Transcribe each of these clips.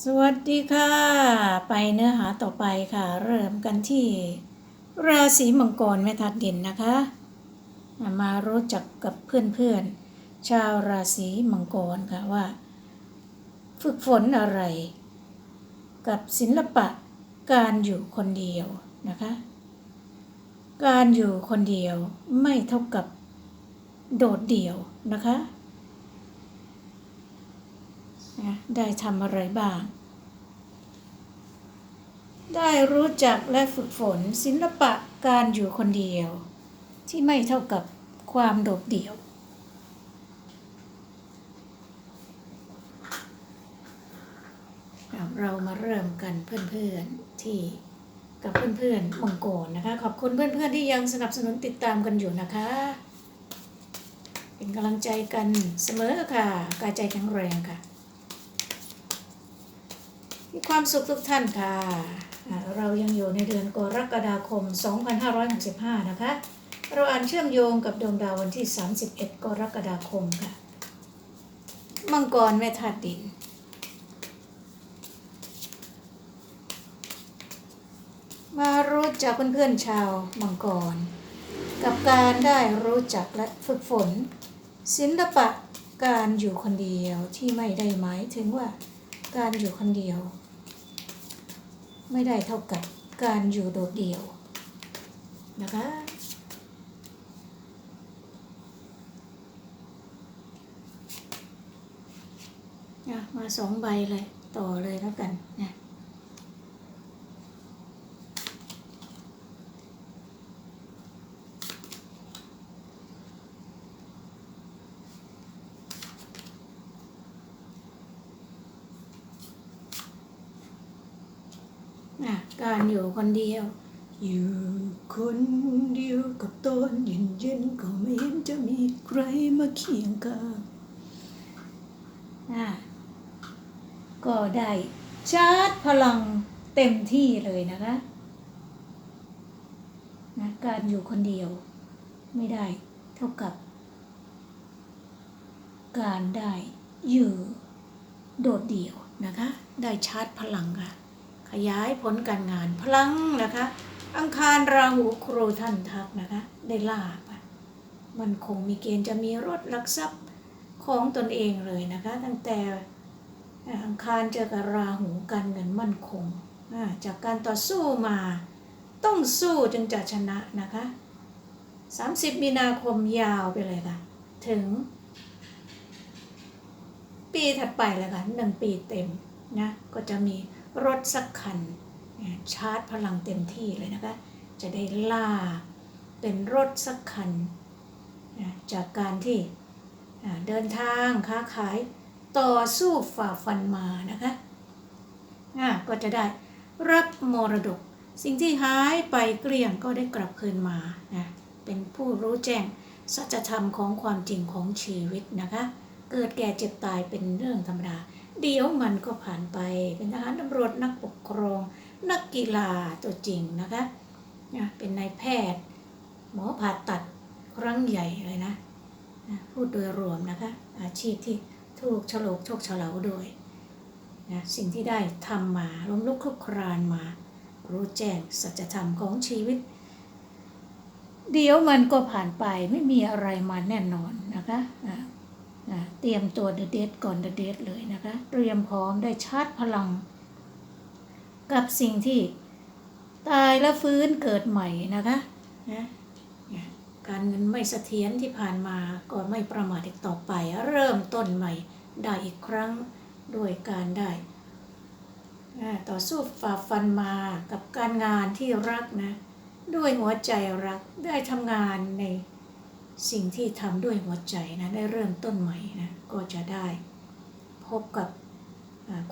สวัสดีค่ะ ไปเนื้อหาต่อไปค่ะ เริ่มกันที่ ราศีมังกรแม่ทัดดินนะคะ มารู้จักกับเพื่อนๆ ชาวราศีมังกรค่ะว่า ฝึกฝนอะไร กับศิลปะการอยู่คนเดียวนะคะ การอยู่คนเดียวไม่เท่ากับโดดเดี่ยวนะคะนะ ได้ทำอะไรบ้าง ได้รู้จักและฝึกฝนศิลปะการอยู่คนเดียว ที่ไม่เท่ากับความโดดเดี่ยว เรามาเริ่มกันเพื่อนๆที่กับเพื่อนๆมังกรนะคะ ขอบคุณเพื่อนๆที่ยังสนับสนุนติดตามกันอยู่นะคะ เป็นกำลังใจกันเสมอค่ะกายใจแข็งแรงค่ะ มีความสุขทุกท่านค่ะ เรายังอยู่ในเดือนกรกฎาคม 2565 นะคะ เราอ่านเชื่อมโยงกับดวงดาววันที่ 31 กรกฎาคมค่ะ มังกรแม่ธาตุดิน มารู้จักเพื่อนๆชาวมังกร กับการได้รู้จักและฝึกฝน ศิลปะการอยู่คนเดียวที่ไม่ได้หมายถึงว่าการอยู่คนเดียว ไม่ได้เท่ากับการอยู่โดดเดี่ยวนะคะอะมาสองใบเลย ต่อเลยแล้วกันนะ อะการอยู่คนเดียว อยู่คนเดียวกับตอนเย็นเย็นๆก็ไม่เห็นจะมีใครมาเคียงข้างอะก็ได้ชาร์จพลังเต็มที่เลยนะคะนะการอยู่คนเดียวไม่ได้เท่ากับ การได้อยู่โดดเดี่ยวนะคะ ได้ชาร์จพลังค่ะ ขยายผลการงานพลังนะคะ อังคารราหูครูท่านทักนะคะ ได้ลาบอะมันคงมีเกณฑ์จะมีรถลักทรัพย์ของตนเองเลยนะคะ ตั้งแต่อังคารเจอกับราหูการเงินมั่นคง จากการต่อสู้มาต้องสู้จึงจะชนะนะคะ 30 มีนาคมยาวไปเลยค่ะ ถึง ปีถัดไปเลยค่ะหนึ่งปีเต็มนะก็จะมี รถสักคันชาร์จพลังเต็มที่เลยนะคะ จะได้ล่าเป็นรถสักคันจากการที่เดินทางค้าขายต่อสู้ฝ่าฟันมานะคะก็จะได้รับมรดก สิ่งที่หายไปเกลี้ยงก็ได้กลับคืนมานะเป็นผู้รู้แจ้งสัจธรรมของความจริงของชีวิตนะคะ เกิดแก่เจ็บตายเป็นเรื่องธรรมดา เดี๋ยวมันก็ผ่านไป เป็นทหารตำรวจนักปกครอง นักกีฬาตัวจริงนะคะนะเป็นนายแพทย์ หมอผ่าตัดครั้งใหญ่เลยนะนะพูดโดยรวมนะคะ อาชีพที่ถูกฉลกโชคเฉลาโดยนะสิ่งที่ได้ทำมาล้มลุกคลุกครานมา รู้แจ้งสัจธรรมของชีวิต เดี๋ยวมันก็ผ่านไปไม่มีอะไรมาแน่นอนนะคะ อ่าอ่าเตรียมตัวเดเดทก่อนเดเดทเลยนะคะ เตรียมพร้อมได้ชาร์จพลัง กับสิ่งที่ตายแล้วฟื้นเกิดใหม่นะคะนะการเงินไม่เสถียรที่ผ่านมาก็ไม่ประมาทอีกต่อไป เริ่มต้นใหม่ได้อีกครั้งด้วยการได้ ต่อสู้ฝ่าฟันมากับการงานที่รักนะ ด้วยหัวใจรักได้ทำงานใน สิ่งที่ทำด้วยหัวใจนะได้เริ่มต้นใหม่นะก็จะได้พบกับ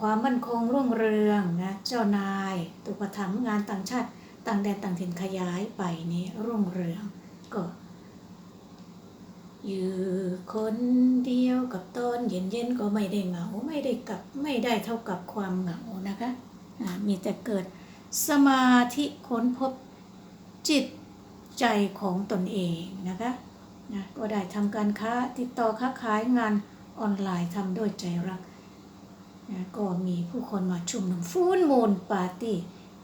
ความมั่นคงรุ่งเรืองนะเจ้านายตุปถัมงานต่างชาติต่างแดนต่างถิ่นขยายไปนี้รุ่งเรืองก็อยู่คนเดียวกับตอนเย็นเย็นๆก็ไม่ได้เหงาไม่ได้กับไม่ได้เท่ากับความเหงานะคะอ่ามีแต่เกิดสมาธิค้นพบจิตใจของตนเองนะคะ นะก็ได้ทำการค้าติดต่อค้าขายงานออนไลน์ทำด้วยใจรักนะก็มีผู้คนมาชุมนุมฟูนมูลปาร์ตี้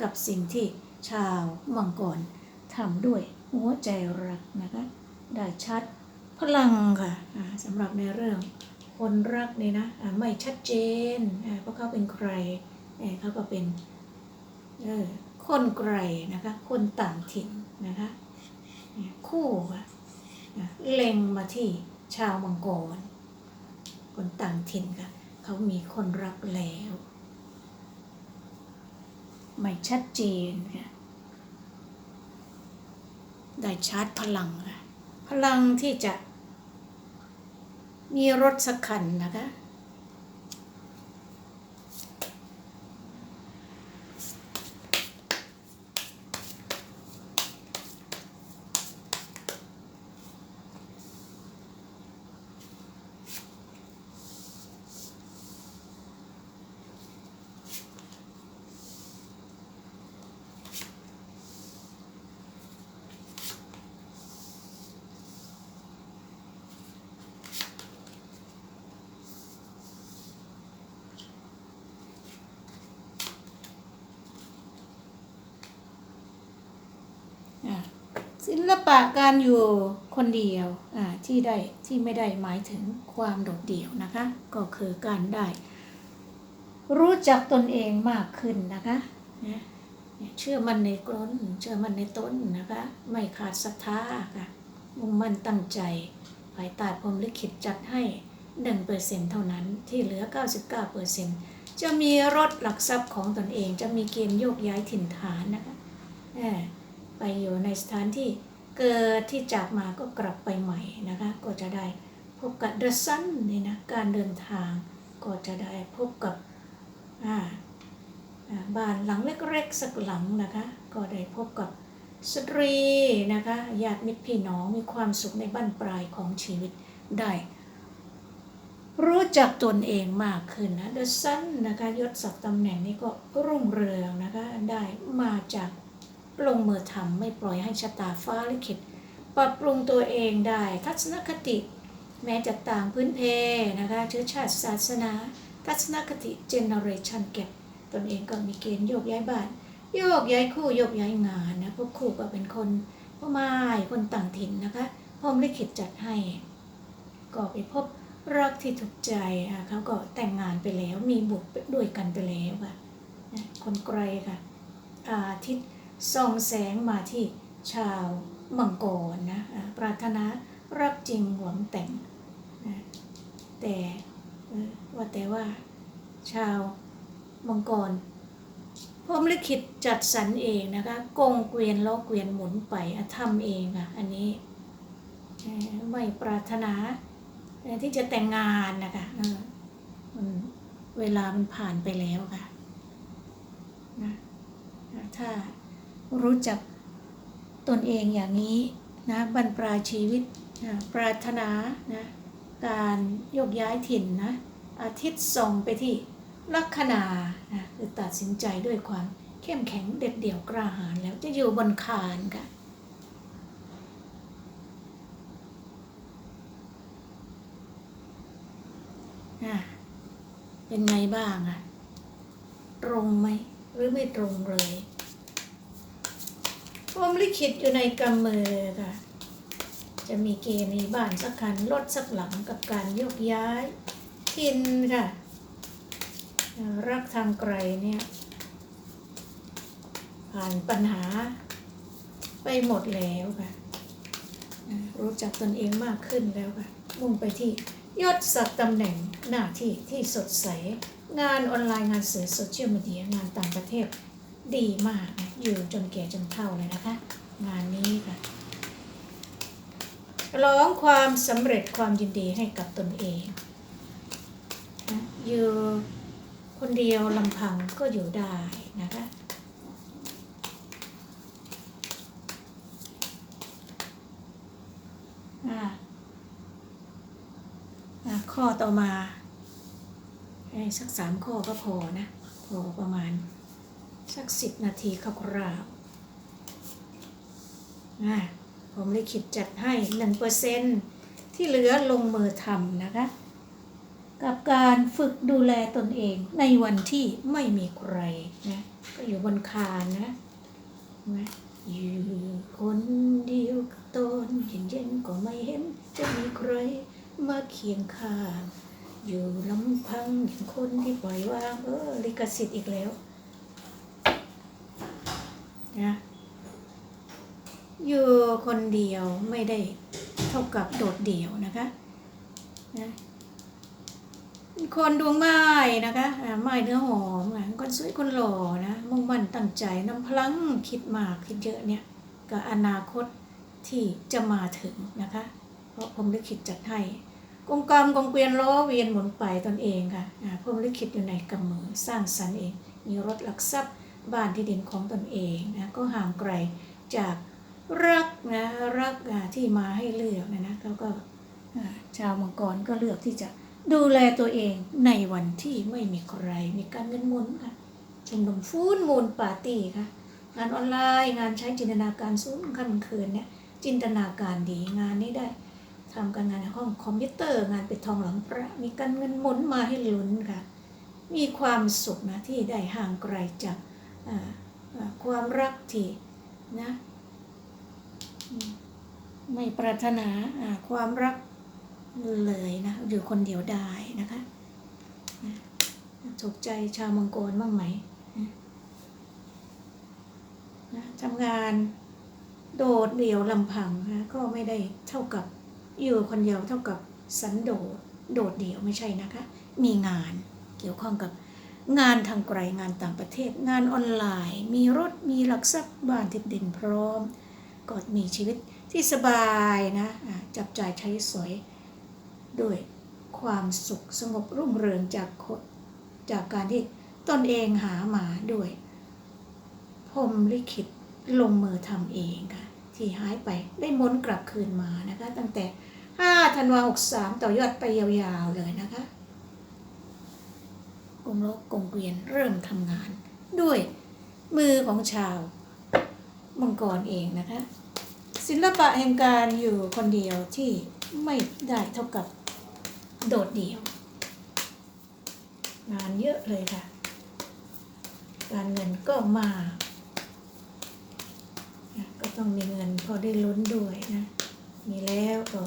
กับสิ่งที่ชาวมังกรทำด้วยหัวใจรักนะคะ ได้ชัดพลังค่ะสำหรับในเรื่องคนรักเนี่ยนะไม่ชัดเจนเพราะเขาเป็นใครเขาก็เป็นคนไกลนะคะ คนต่างถิ่นนะคะ คู่ค่ะ อะเล็งมาที่ชาวมังกร คนต่างถิ่นค่ะ เขามีคนรักแล้ว ไม่ชัดเจนค่ะ ได้ชาร์จพลังค่ะ พลังที่จะมีรถสักคันนะคะ ศิลปะการอยู่คนเดียวที่ได้ที่ไม่ได้หมายถึงความโดดเดี่ยวนะคะ ก็คือการได้ รู้จักตนเองมากขึ้นนะคะเชื่อมันในกลนเชื่อมันในต้นนะคะ ไม่ขาดศรัทธาค่ะมุ่งมั่นตั้งใจภายใต้พรมลิขิตจัดให้หนึ่งเปอร์เซ็นเท่านั้นที่เหลือ 99เปอร์เซ็นจะมีรถหลักทรัพย์ของตนเองจะมีเกณฑ์โยกย้ายถิ่นฐานนะคะ ไปอยู่ในสถานที่เกิดที่จากมาก็กลับไปใหม่นะคะ ก็จะได้พบกับเดอะซันนี่นะการเดินทางก็จะได้พบกับบ้านหลังเล็กๆสักหลังนะคะ ก็ได้พบกับสตรีนะคะญาติมิตรพี่น้องมีความสุขในบ้านปลายของชีวิตได้ รู้จักตนเองมากขึ้นนะเดอะซันนะคะยศศักดิ์ตำแหน่งนี้ก็รุ่งเรืองนะคะได้มาจาก ลงมือทำไม่ปล่อยให้ชะตาฟ้าลิขิตปรับปรุงตัวเองได้ทัศนคติ แม้จะต่างพื้นเพนะคะเชื้อชาติศาสนา ทัศนคติเจเนอเรชันเก็บตนเองก็มีเกณฑ์โยกย้ายบ้านโยกย้ายคู่โยกย้ายงานนะพวกคู่ก็เป็นคนพ่อไม้คนต่างถิ่นนะคะพรหมลิขิตจัดให้ ก็ไปพบรักที่ถูกใจอะเขาก็แต่งงานไปแล้วมีบุตรด้วยกันไปแล้วค่ะนะคนไกลค่ะอาทิตย์ ส่องแสงมาที่ชาวมังกรนะปรารถนารักจริงหวงแต่งนะแต่ว่าแต่ว่า ชาวมังกรพรมลิขิตจัดสรรเองนะคะกงเกวียนล้อเกวียนหมุนไปอะทำเองอะอันนี้ไม่ปรารถนาที่จะแต่งงานนะคะเออมันเวลามันผ่านไปแล้วค่ะนะถ้า รู้จักตนเองอย่างนี้นะบรรปลายชีวิตนะปรารถนานะการโยกย้ายถิ่นนะอาทิตย์ส่องไปที่ลัคนานะคือตัดสินใจด้วยความเข้มแข็งเด็ดเดี่ยวกล้าหาญแล้วจะอยู่บนคานค่ะอะเป็นไงบ้างอะตรงไหมหรือไม่ตรงเลย พรมลิขิตอยู่ในกำมือค่ะ จะมีเกณฑ์มีบ้านสักคันรถสักหลังกับการโยกย้ายทินค่ะ รักทางไกลเนี่ย ผ่านปัญหาไปหมดแล้วค่ะ รู้จักตนเองมากขึ้นแล้วค่ะ มุ่งไปที่ยศศักดิ์ตำแหน่งหน้าที่ที่สดใส งานออนไลน์งานสื่อโซเชียลมีเดียงานต่างประเทศ ดีมากนะอยู่จนแก่จนเฒ่าเลยนะคะ งานนี้ค่ะร้องความสำเร็จความยินดีให้กับตนเองนะอยู่คนเดียวลำพังก็อยู่ได้นะคะอ่าอ่าข้อต่อมาให้สักสามข้อก็พอนะ พอประมาณ สักสิบนาทีคร่าวๆผมลิขิตจัดให้หนึ่งเปอร์เซนที่เหลือลงมือทำนะคะ กับการฝึกดูแลตนเองในวันที่ไม่มีใครนะก็อยู่บนคานนะนไหมอยู่คนเดียวตนเย็นเย็นๆก็ไม่เห็นจะมีใครมาเคียงข้างอยู่ลำพังอย่างคนที่ปล่อยวางเออลิขสิทธิ์อีกแล้ว นะอยู่คนเดียวไม่ได้เท่ากับโดดเดี่ยวนะคะนะคนดวงไม้นะคะไม้เนื้อหอมอะคนสวยคนหล่อนะมุ่งมั่นตั้งใจน้ำพลังคิดมากคิดเยอะเนี่ยกับอนาคตที่จะมาถึงนะคะ เพราะผมลิขิตจัดให้กงกรรมกงเกวียนล้อเวียนหมุนไปตนเองค่ะอ่าพรมลิขิตอยู่ในกำมือสร้างสรรค์เอง มีรถหลักทรัพย์ บ้านที่ดินของตนเองนะก็ห่างไกลจากรักนะรักที่มาให้เลือกนะนะแล้วก็ชาวมังกรก็เลือกที่จะดูแลตัวเองในวันที่ไม่มีใคร มีการเงินหมุนค่ะชุมนุมฟูนมูลปาร์ตี้ค่ะ งานออนไลน์งานใช้จินตนาการสูงขั้นคืนเนี่ยจินตนาการดีงานนี้ได้ทำการงานในห้องคอมพิวเตอร์ งานปิดทองหลังพระมีการเงินหมุนมาให้ลุ้นค่ะ มีความสุขนะที่ได้ห่างไกลจาก ความรักที่นะไม่ปรารถนาความรักเลยนะอยู่คนเดียวได้นะคะถูกใจชาวมังกรบ้างไหมนะทำงานโดดเดี่ยวลำพังนะก็ไม่ได้เท่ากับอยู่คนเดียวเท่ากับสันโดษโดดเดี่ยวไม่ใช่นะคะ มีงานเกี่ยวข้องกับ งานทางไกลงานต่างประเทศ งานออนไลน์ มีรถมีหลักทรัพย์บ้านทิดดินพร้อมก็มีชีวิตที่สบายนะจับจ่ายใช้สอยด้วยความสุขสงบรุ่งเรืองจากคนจากการที่ตนเองหามาด้วยพรมลิขิตลงมือทำเองค่ะ ที่หายไปได้ม้นกลับคืนมานะคะ ตั้งแต่5ธันวา63 ต่อยอดไปยาวๆเลยนะคะ มโลกกงเกวียนเริ่มทำงาน ด้วยมือของชาวมังกรเองนะคะ ศิลปะแห่งการอยู่คนเดียวที่ไม่ได้เท่ากับโดดเดี่ยว งานเยอะเลยค่ะ การเงินก็มาก็ต้องมีเงินพอได้ลุ้นด้วยนะ มีแล้วก็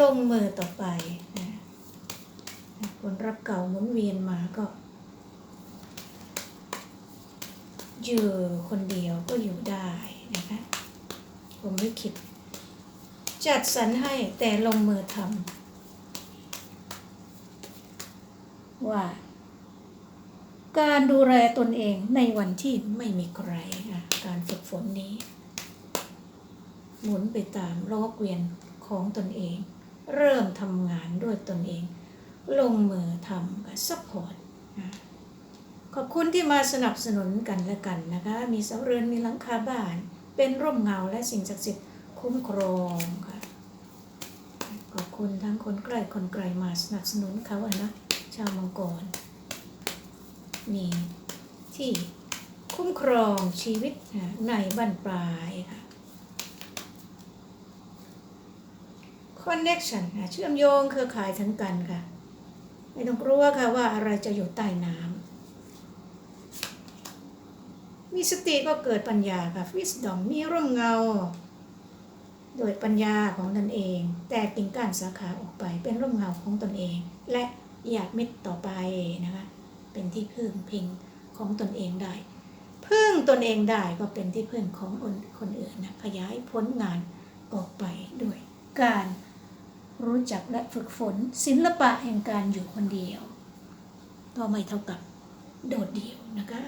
ลงมือต่อไปนะ นะคนรักเก่าหมุนเวียนมาก็อยู่คนเดียวก็อยู่ได้นะคะผมไม่คิด จัดสรรให้แต่ลงมือทำว่า การดูแลตนเองในวันที่ไม่มีใครค่ะการฝึกฝนนี้ หมุนไปตามล้อเวียนของตนเอง เริ่มทำงานด้วยตนเอง ลงมือทำกับซัพพอร์ตขอบคุณที่มาสนับสนุนกันและกันนะคะ มีเสาเรือนมีหลังคาบ้าน เป็นร่มเงาและสิ่งศักดิ์สิทธิ์คุ้มครองค่ะ ขอบคุณทั้งคนใกล้คนไกลมาสนับสนุนเขาอะนะชาวมังกร มีที่คุ้มครองชีวิตในบั้นปลายค่ะ connection เชื่อมโยงเครือข่ายทั้งกันค่ะ ไม่ต้องกลัวค่ะว่าอะไรจะอยู่ใต้น้ำมีสติก็เกิดปัญญาค่ะ wisdom มีร่มเงา โดยปัญญาของตนเอง แตกกิ่งก้านสาขาออกไปเป็นร่มเงาของตนเอง และอยากมิตรต่อไปนะคะเป็นที่พึ่งพิงของตนเองได้พึ่งตนเองได้ก็เป็นที่พึ่งของคนคนอื่นนะขยายผลงานออกไปด้วยการ รู้จักและฝึกฝนศิลปะแห่งการอยู่คนเดียว ก็ไม่เท่ากับโดดเดี่ยวนะคะ